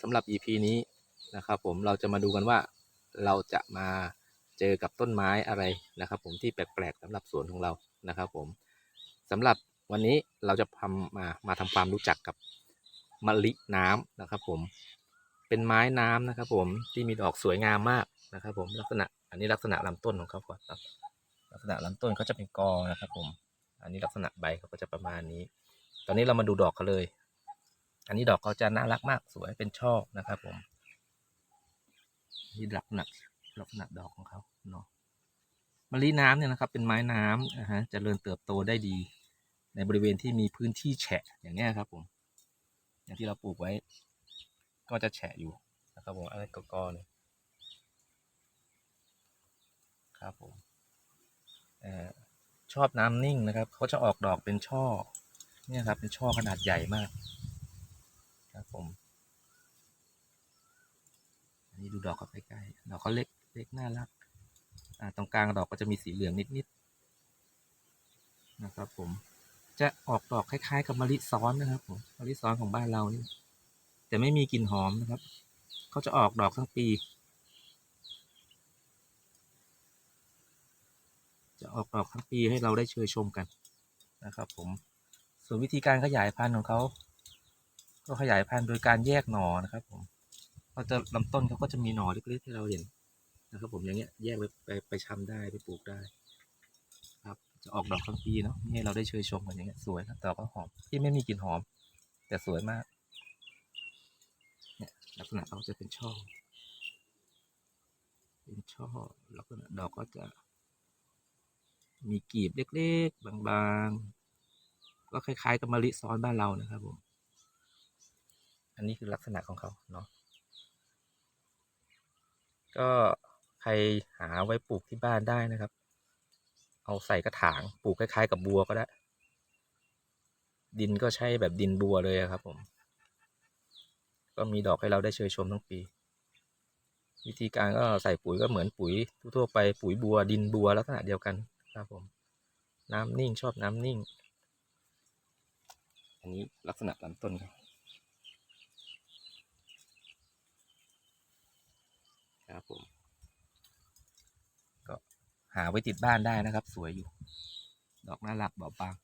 สำหรับ EP นี้นะครับผมเราจะมาดูกันว่าเราจะมาเจอกับต้นไม้อะไรนะครับ ผมที่แปลกๆสำหรับสวนของเรานะครับผมสำหรับวันนี้เราจะทำมามาทำความรู้จักกับมะลิน้ำนะครับ ผมเป็นไม้น้ำนะครับ ผมที่มีดอกสวยงามมากนะครับ ผมลักษณะอันนี้ลักษณะลำต้นของเขาก่อนครับลักษณะลำต้นเขาจะเป็นกอนะครับ ผม อันนี้ลักษณะใบเขาก็จะประมาณนี้ ตอนนี้เรามาดูดอกเขาเลย อันนี้ดอกเขาจะน่ารักมากสวยเป็นช่อนะครับผมนี่ลักษณะลักษณะดอกของเขาเนาะมะลิน้ำเนี่ยนะครับ เป็นไม้น้ำนะฮะเจริญเติบโตได้ดี ในบริเวณที่มีพื้นที่แฉะอย่างเงี้ยครับผม อย่างที่เราปลูกไว้ ก็จะแฉะอยู่นะครับผมอะไรกอๆเนี่ยครับผมอชอบน้ำนิ่งนะครับเขาจะออกดอกเป็นช่อเนี่ยครับเป็นช่อขนาดใหญ่มาก ครับผม อันนี้ดูดอกเขาใกล้ๆดอกเขาเล็กเล็กน่ารัก อ่าตรงกลางดอกก็จะมีสีเหลืองนิดๆนะครับผม จะออกดอกคล้าย ๆ กับมะลิซ้อนนะครับผมมะลิซ้อนของบ้านเรานี่แต่ไม่มีกลิ่นหอมนะครับเขาจะออกดอกทั้งปี จะออกดอกทั้งปีให้เราได้เชยชมกันนะครับผมส่วนวิธีการขยายพันธุ์ของเขา ก็ขยายพันธุ์โดยการแยกหน่อนะครับ ผมเขาจะลำต้นเขาก็จะมีหน่อเล็กๆที่เราเห็นนะครับ ผมอย่างเงี้ยแยกไปไปไปชำได้ไปปลูกได้ ครับ จะออกดอกทั้งปีเนาะให้เราได้เชยชมกันอย่างเงี้ยสวยครับดอกก็หอมที่ไม่มีกลิ่นหอม แต่สวยมากเนี่ยลักษณะเขาจะเป็นช่อเป็นช่อลักษณะดอกก็จะ มีกีบเล็กๆ บางๆ ก็คล้ายๆกับมะลิซ้อนบ้านเรานะครับผม อันนี้คือลักษณะของเขาเนาะก็ใครหาไว้ปลูกที่บ้านได้นะครับ เอาใส่กระถางปลูกคล้าย ๆ กับบัวก็ได้ ดินก็ใช้แบบดินบัวเลยครับ ผม ก็มีดอกให้เราได้เชยชมทั้งปี วิธีการก็ใส่ปุ๋ยก็เหมือนปุ๋ยทั่วๆไปปุ๋ยบัวดินบัวลักษณะเดียวกันครับผม น้ำนิ่งชอบน้ำนิ่ง อันนี้ลักษณะลำต้นครับ ครับผม ก็หาไว้ติดบ้านได้นะครับ สวยอยู่ ดอกน่ารักเบาบาง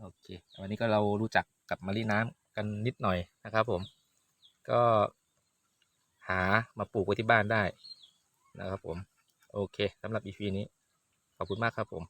โอเค วันนี้ก็เรารู้จักกับมะลิน้ำกันนิดหน่อยนะครับผม ก็หามาปลูกไว้ที่บ้านได้นะครับผม โอเคสำหรับ EP นี้ ขอบคุณมากครับผม